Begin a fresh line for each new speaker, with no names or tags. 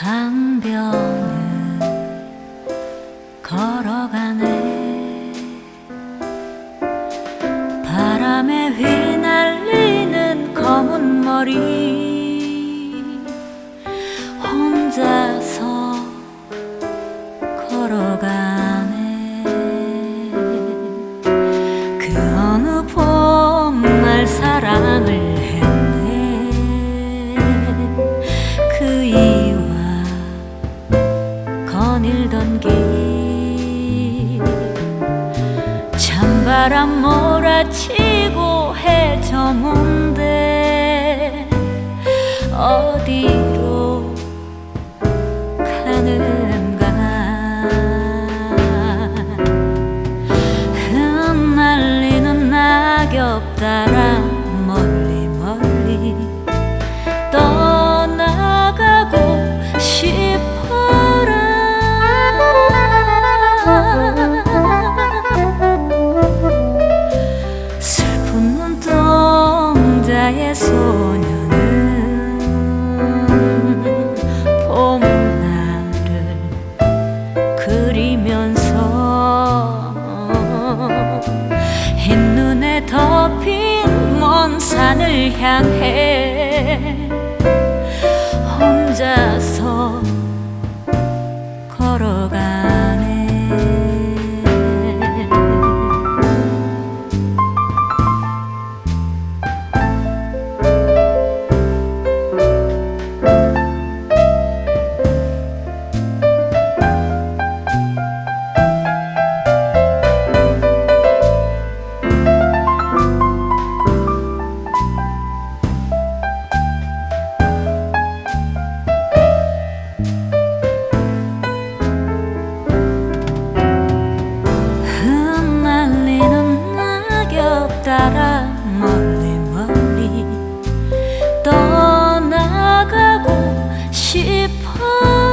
강변을 걸어가네. 바람에 휘날리는 검은 머리. 바람 몰아치고 해 저문데 어디로 가는가 흩날리는 낙엽 따라 멀리 흰눈에 덮인 먼 산을 향해 따라 멀리 멀리 떠나가고 싶어